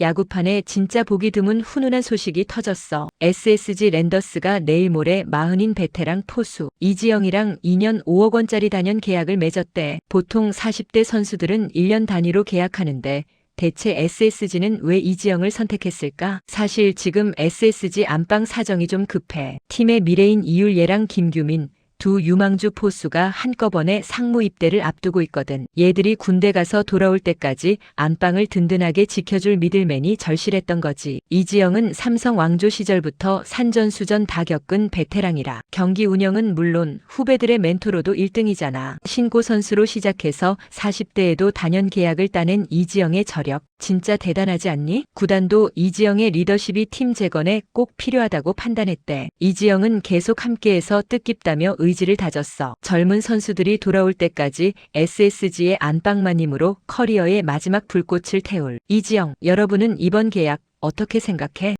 야구판에 진짜 보기 드문 훈훈한 소식이 터졌어. SSG 랜더스가 내일 모레 마흔인 베테랑 포수 이지영이랑 2년 5억 원짜리 단연 계약을 맺었대. 보통 40대 선수들은 1년 단위로 계약하는데 대체 SSG는 왜 이지영을 선택했을까? 사실 지금 SSG 안방 사정이 좀 급해. 팀의 미래인 이율예랑 김규민, 두 유망주 포수가 한꺼번에 상무 입대를 앞두고 있거든. 얘들이 군대 가서 돌아올 때까지 안방을 든든하게 지켜줄 미들맨이 절실했던 거지. 이지영은 삼성 왕조 시절부터 산전수전 다 겪은 베테랑이라 경기 운영은 물론 후배들의 멘토로도 1등이잖아. 신고 선수로 시작해서 40대에도 단연 계약을 따낸 이지영의 저력 진짜 대단하지 않니? 구단도 이지영의 리더십이 팀 재건에 꼭 필요하다고 판단했대. 이지영은 계속 함께해서 뜻깊다며 의 지를 다졌어. 젊은 선수들이 돌아올 때까지 SSG의 안방마님으로 커리어의 마지막 불꽃을 태울 이지영. 여러분은 이번 계약 어떻게 생각해?